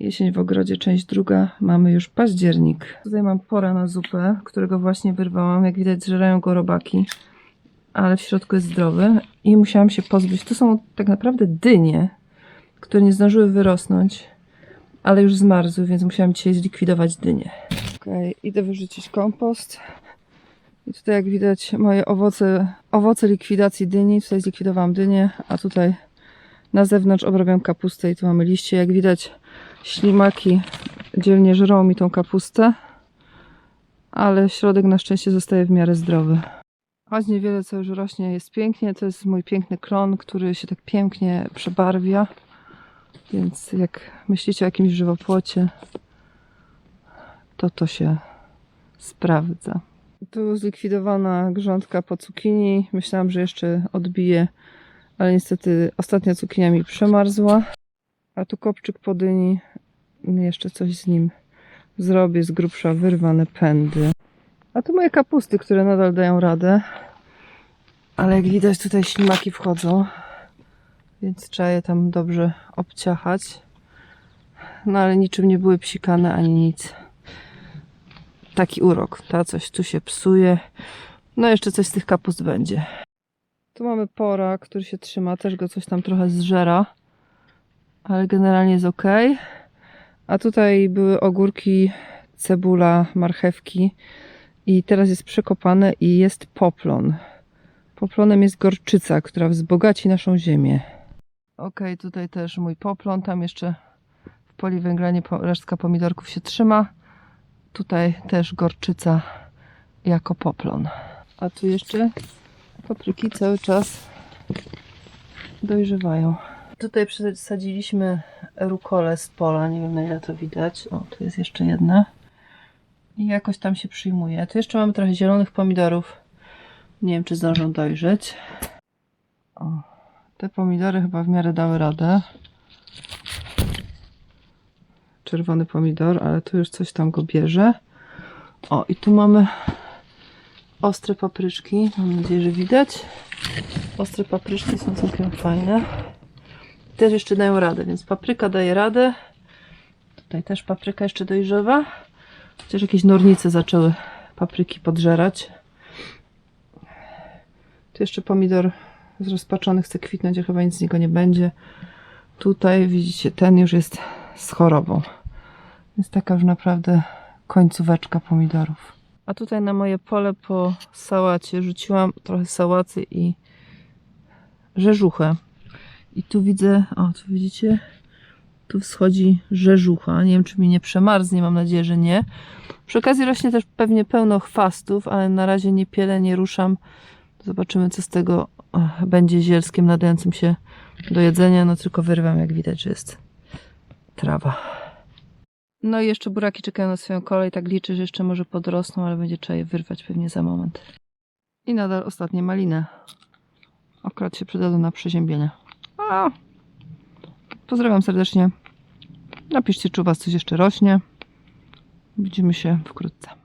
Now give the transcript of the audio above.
Jesień w ogrodzie, część druga. Mamy już październik. Tutaj mam pora na zupę, którego właśnie wyrwałam. Jak widać, zżerają go robaki, ale w środku jest zdrowy. I musiałam się pozbyć. To są tak naprawdę dynie, które nie zdążyły wyrosnąć, ale już zmarzły, więc musiałam dzisiaj zlikwidować dynie. Okej, idę wyrzucić kompost. I tutaj jak widać moje owoce, owoce likwidacji dyni. Tutaj zlikwidowałam dynię, a tutaj na zewnątrz obrabiam kapustę i tu mamy liście. Jak widać ślimaki dzielnie żrą mi tą kapustę, ale środek na szczęście zostaje w miarę zdrowy. Choć niewiele co już rośnie jest pięknie, to jest mój piękny klon, który się tak pięknie przebarwia. Więc jak myślicie o jakimś żywopłocie, to to się sprawdza. Tu zlikwidowana grządka po cukinii. Myślałam, że jeszcze odbije, ale niestety ostatnia cukinia mi przemarzła. A tu kopczyk po dyni. Jeszcze coś z nim zrobię. Z grubsza wyrwane pędy. A tu moje kapusty, które nadal dają radę. Ale jak widać tutaj ślimaki wchodzą. Więc trzeba je tam dobrze obciachać. No ale niczym nie były psikane ani nic taki urok. Ta coś tu się psuje. No jeszcze coś z tych kapust będzie. Tu mamy pora, który się trzyma. Też go coś tam trochę zżera. Ale generalnie jest ok. A tutaj były ogórki, cebula, marchewki. I teraz jest przekopane i jest poplon. Poplonem jest gorczyca, która wzbogaci naszą ziemię. Ok, tutaj też mój poplon. Tam jeszcze w poliwęglanie po- resztka pomidorków się trzyma. Tutaj też gorczyca jako poplon. A tu jeszcze papryki cały czas dojrzewają. Tutaj przesadziliśmy rukolę z pola. Nie wiem na ile to widać. O, tu jest jeszcze jedna. I jakoś tam się przyjmuje. Tu jeszcze mamy trochę zielonych pomidorów. Nie wiem, czy zdążą dojrzeć. O, te pomidory chyba w miarę dały radę czerwony pomidor, ale tu już coś tam go bierze. O, i tu mamy ostre papryczki. Mam nadzieję, że widać. Ostre papryczki są całkiem fajne. Też jeszcze dają radę, więc papryka daje radę. Tutaj też papryka jeszcze dojrzewa. Chociaż jakieś nornice zaczęły papryki podżerać. Tu jeszcze pomidor zrozpaczony chce kwitnąć, a chyba nic z niego nie będzie. Tutaj widzicie, ten już jest z chorobą. Jest taka już naprawdę końcóweczka pomidorów. A tutaj na moje pole po sałacie rzuciłam trochę sałaty i rzeżuchę. I tu widzę, o tu widzicie, tu wschodzi rzeżucha. Nie wiem, czy mi nie przemarznie, mam nadzieję, że nie. Przy okazji rośnie też pewnie pełno chwastów, ale na razie nie pielę, nie ruszam. Zobaczymy, co z tego ach, będzie zielskiem nadającym się do jedzenia. No tylko wyrwam, jak widać, że jest trawa. No i jeszcze buraki czekają na swoją kolej. Tak liczę, że jeszcze może podrosną, ale będzie trzeba je wyrwać pewnie za moment. I nadal ostatnie maliny. Akurat się przydadzą na przeziębienie. A. Pozdrawiam serdecznie. Napiszcie, czy u Was coś jeszcze rośnie. Widzimy się wkrótce.